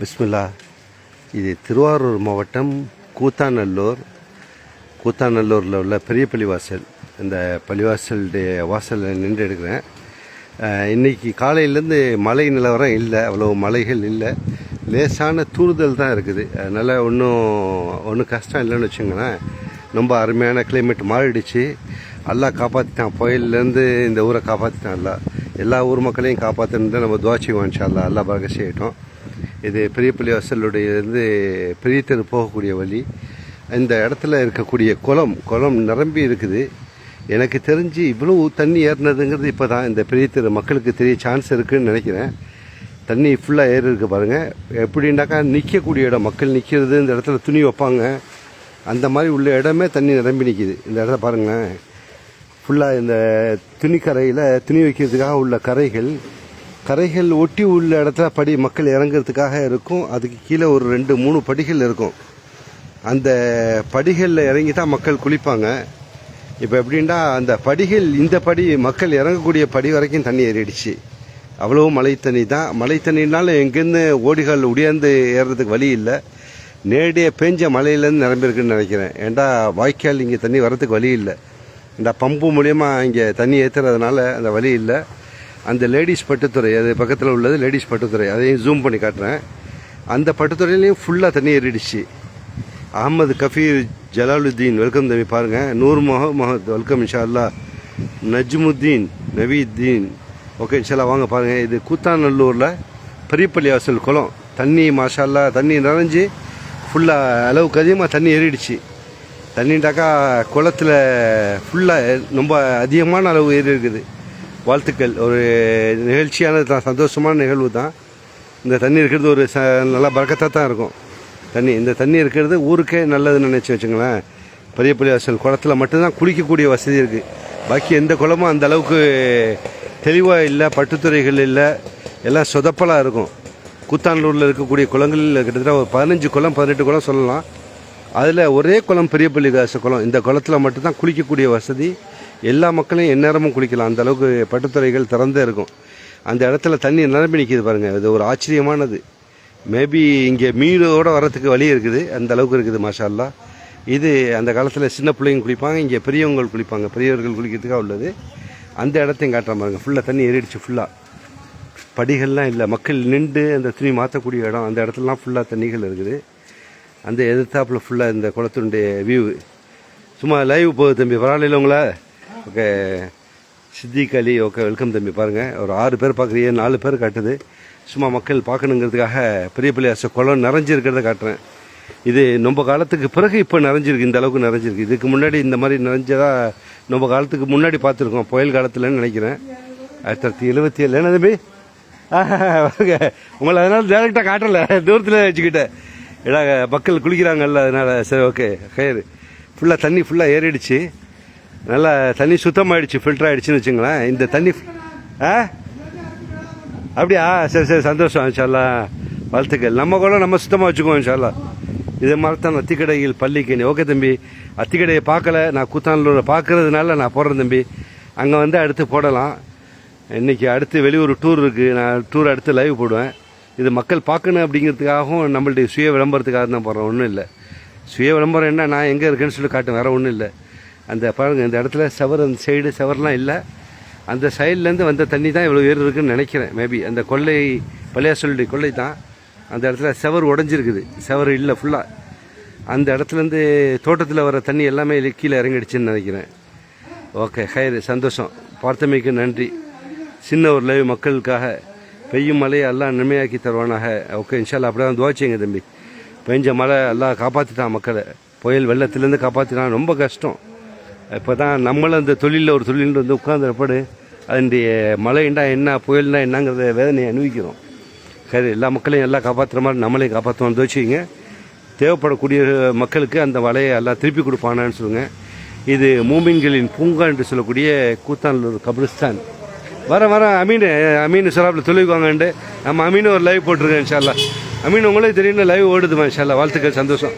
பிஸ்மில்லா. இது திருவாரூர் மாவட்டம் கூத்தாநல்லூர். கூத்தாநல்லூரில் உள்ள பெரிய பள்ளிவாசல். இந்த பள்ளிவாசலுடைய வாசலில் நின்று எடுக்கிறேன். இன்றைக்கி இன்னைக்கு காலையிலேருந்து மழை நிலவரம் இல்லை அவ்வளோ மலைகள் இல்லை. லேசான தூறுதல் தான் இருக்குது. அதனால் ஒன்றும் ஒன்றும் கஷ்டம் இல்லைன்னு வச்சுங்களேன் ரொம்ப அருமையான கிளைமேட் மாறிடுச்சு. எல்லாம் காப்பாற்றிட்டான் புயல்லேருந்து இந்த ஊரை காப்பாற்றிட்டான் எல்லாம் எல்லா ஊர் மக்களையும் காப்பாற்றணும் தான் நம்ம துவாச்சி வாங்கிச்சா இன்ஷா எல்லா அல்லாஹ் பரக இது பெரிய பள்ளி வாசலுடைய இருந்து பெரிய தெரு போகக்கூடிய வழி. இந்த இடத்துல இருக்கக்கூடிய குளம் குளம் நிரம்பி இருக்குது. எனக்கு தெரிஞ்சு இவ்வளவு தண்ணி ஏறினதுங்கிறது இப்போ தான் இந்த பெரிய தெரு மக்களுக்கு தெரிய சான்ஸ் இருக்குதுன்னு நினைக்கிறேன். தண்ணி ஃபுல்லாக ஏறி இருக்கு பாருங்கள் எப்படின்னாக்கா நிற்கக்கூடிய இடம் மக்கள் நிற்கிறது இந்த இடத்துல துணி வைப்பாங்க. அந்த மாதிரி உள்ள இடமே தண்ணி நிரம்பி நிற்கிது இந்த இடத்த பாருங்களேன். ஃபுல்லாக இந்த துணிக்கரையில் துணி வைக்கிறதுக்காக உள்ள கரைகள் கரைகள் ஒட்டி உள்ள இடத்துல படி மக்கள் இறங்குறதுக்காக இருக்கும். அதுக்கு கீழே ஒரு ரெண்டு மூணு படிகள் இருக்கும். அந்த படிகளில் இறங்கி தான் மக்கள் குளிப்பாங்க. இப்போ எப்படின்னா அந்த படிகள் இந்த படி மக்கள் இறங்கக்கூடிய படி வரைக்கும் தண்ணி ஏறிடுச்சு. அவ்வளோ மழை தண்ணி தான். மழை தண்ணினால எங்கேருந்து ஓடிகள் உடையாந்து ஏறுறதுக்கு வழி இல்லை. நேரடியாக பேஞ்ச மழையிலேருந்து நிரம்பியிருக்குன்னு நினைக்கிறேன். ஏன்டா வாய்க்கால் இங்கே தண்ணி வர்றதுக்கு வழி இல்லை. இந்த பம்பு மூலயமா இங்கே தண்ணி ஏற்றுறதுனால அந்த வழி இல்லை. அந்த லேடிஸ் பட்டுத்துறை அது பக்கத்தில் உள்ளது லேடிஸ் பட்டுத்துறை. அதையும் ஜூம் பண்ணி காட்டுறேன். அந்த பட்டுத்துறையிலையும் ஃபுல்லாக தண்ணி ஏறிடுச்சு. அகமது கஃபீர் ஜலாலுத்தீன் வெல்கம் தம்பி பாருங்கள் நூர் முகமது வெல்கம் இன்ஷா அல்லா நஜ்முத்தீன் நவீத்தீன். ஓகே இன்ஷால்லா வாங்க பாருங்கள் இது கூத்தாநல்லூரில் பெரியப்பள்ளி வாசல் குளம். தண்ணி மாஷால்லா தண்ணி நிறைஞ்சு ஃபுல்லாக அளவுக்கு அதிகமாக தண்ணி ஏறிடுச்சு. தண்ணின்டாக்கா குளத்தில் ஃபுல்லாக ரொம்ப அதிகமான அளவு ஏறி இருக்குது. வாழ்த்துக்கள். ஒரு நிகழ்ச்சியானது தான் சந்தோஷமான நிகழ்வு தான். இந்த தண்ணி இருக்கிறது ஒரு ச நல்லா பறக்கத்தாக தான் இருக்கும். தண்ணி இந்த தண்ணி இருக்கிறது ஊருக்கே நல்லதுன்னு நினச்சி வச்சுங்களேன். பெரிய பெரிய வாசல் குளத்துல மட்டும்தான் குளிக்கக்கூடிய வசதி இருக்குது பாக்கி எந்த குளமும் அந்த அளவுக்கு தெளிவாக இல்லை பட்டுத்துறைகள் இல்லை. எல்லாம் சொதப்பலாக இருக்கும். கூத்தாண்டூரில் இருக்கக்கூடிய குளங்களில் கிட்டத்தட்ட ஒரு பதினஞ்சு குளம் பதினெட்டு குளம் சொல்லலாம். அதில் ஒரே குளம் பெரிய பள்ளிகாச குளம். இந்த குளத்தில் மட்டும்தான் குளிக்கக்கூடிய வசதி. எல்லா மக்களையும் எந்நேரமும் குளிக்கலாம். அந்த அளவுக்கு பட்டுத்துறைகள் திறந்தே இருக்கும். அந்த இடத்துல தண்ணி நிரம்பி நிற்கிது பாருங்கள் இது ஒரு ஆச்சரியமானது. மேபி இங்கே மீனோட வரத்துக்கு வழி இருக்குது. அந்த அளவுக்கு இருக்குது மாஷால்லா இது அந்த காலத்தில் சின்ன பிள்ளைங்க குளிப்பாங்க இங்கே பெரியவங்கள் குளிப்பாங்க. பெரியவர்கள் குளிக்கிறதுக்காக உள்ளது. அந்த இடத்தையும் காட்டுற பாருங்க. ஃபுல்லாக தண்ணி ஏறிடுச்சு ஃபுல்லாக படிகள்லாம் இல்லை. மக்கள் நின்று அந்த துணி மாற்றக்கூடிய இடம். அந்த இடத்துலலாம் ஃபுல்லாக தண்ணிகள் இருக்குது. அந்த எதிர்த்தாப்புல ஃபுல்லாக இந்த குளத்தினுடைய வியூ சும்மா லைவ் போகுது தம்பி. பரவாயில்ல உங்களை? Okay Siddique Ali okay welcome தம்பி பாருங்கள் ஒரு ஆறு பேர் பார்க்குறீங்க நாலு பேர் காட்டுது. சும்மா மக்கள் பார்க்கணுங்கிறதுக்காக பெரிய பெரிய குளம் நிறைஞ்சிருக்கிறத காட்டுறேன். இது நம்ம காலத்துக்கு பிறகு இப்போ நிறைஞ்சிருக்கு இந்த அளவுக்கு நிறைஞ்சிருக்கு. இதுக்கு முன்னாடி இந்த மாதிரி நிறைஞ்சதாக நம்ம காலத்துக்கு முன்னாடி பார்த்துருக்கோம் புயல் காலத்துலன்னு நினைக்கிறேன். ஆயிரத்தி தொள்ளாயிரத்தி எழுபத்தி ஏழு என்ன தம்பி? ஆஹா, உங்களை அதனால் டேரெக்டாக காட்டலை தூரத்தில் வச்சுக்கிட்டேன். ஏடா மக்கள் குளிக்கிறாங்கல்ல அதனால் சரி ஓகே கயிறு ஃபுல்லாக தண்ணி ஃபுல்லாக ஏறிடுச்சு. நல்லா தண்ணி சுத்தமாகிடுச்சு ஃபில்டர் ஆகிடுச்சின்னு வச்சுங்களேன். இந்த தண்ணி ஆ? அப்படியா? சரி சரி சந்தோஷம் இன்ஷால்லா. வாழ்த்துக்கள். நம்ம கூட நம்ம சுத்தமாக வச்சுக்குவோம் இன்ஷால்லா. இதே மாதிரி தான் அத்திக்கடையில் பள்ளிக்கணி. ஓகே தம்பி. அத்திக்கடையை பார்க்கல. நான் கூத்தானூரை பார்க்கறதுனால நான் போடுறேன் தம்பி. அங்கே வந்து அடுத்து போடலாம். இன்றைக்கி அடுத்து வெளியூர் டூர் இருக்குது நான் டூர் அடுத்து லைவ் போடுவேன். இது மக்கள் பார்க்கணும் அப்படிங்கிறதுக்காகவும் நம்மளுடைய சுய விளம்பரத்துக்காக தான் போடுறேன். ஒன்றும் இல்லை. சுய விளம்பரம் என்ன? நான் எங்கே இருக்கேன்னு சொல்லி காட்டுவேன் வேறு ஒன்றும் இல்லை. அந்த பாருங்க இந்த இடத்துல செவர் அந்த சைடு செவர்லாம் இல்லை. அந்த சைட்லேருந்து வந்த தண்ணி தான் இவ்வளோ ஏறு இருக்குன்னு நினைக்கிறேன் மேபி அந்த கொள்ளை பள்ளியாசலுடைய கொள்ளை தான். அந்த இடத்துல செவர் உடஞ்சிருக்குது. செவர் இல்லை ஃபுல்லாக அந்த இடத்துலேருந்து தோட்டத்தில் வர தண்ணி எல்லாமே கீழே இறங்கிடுச்சுன்னு நினைக்கிறேன். ஓகே ஹைர் சந்தோஷம். பார்த்தமைக்கு நன்றி. சின்ன ஒரு லைவ் மக்களுக்காக பெய்யும் மழையை எல்லாம் நன்மையாக்கி தருவானாக. ஓகே இன்ஷால்லா அப்படியே தான் துவாச்சிங்க தம்பி. பெஞ்ச மழை எல்லாம் காப்பாற்றிட்டான் மக்களை. புயல் வெள்ளத்துலேருந்து காப்பாற்றினான் ரொம்ப கஷ்டம். இப்போ தான் நம்மளும் அந்த தொழிலில் ஒரு தொழில் வந்து உட்காந்துறப்படு அதனுடைய மழைண்டா என்ன புயல்னா என்னங்கிறத வேதனையை அனுபவிக்கிறோம். சரி எல்லா மக்களையும் எல்லாம் காப்பாற்றுற மாதிரி நம்மளையும் காப்பாற்றுவோம் வச்சுக்கிங்க. தேவைப்படக்கூடிய மக்களுக்கு அந்த வலையை எல்லாம் திருப்பி கொடுப்பானான்னு சொல்லுங்க. இது மூமின்களின் பூங்கா என்று சொல்லக்கூடிய கூத்தானூர் கபிரிஸ்தான். வர வர அமீன் அமீன் சொல்லாப்பில் தொழில்வாங்கன்ட்டு நம்ம அமீன் ஒரு லைவ் போட்டிருக்கேன் இன்ஷால்லா அமீன் உங்களே தெரியும் லைவ் ஓடுதுமா இன்ஷால்லா வாழ்த்துக்கள் சந்தோஷம்.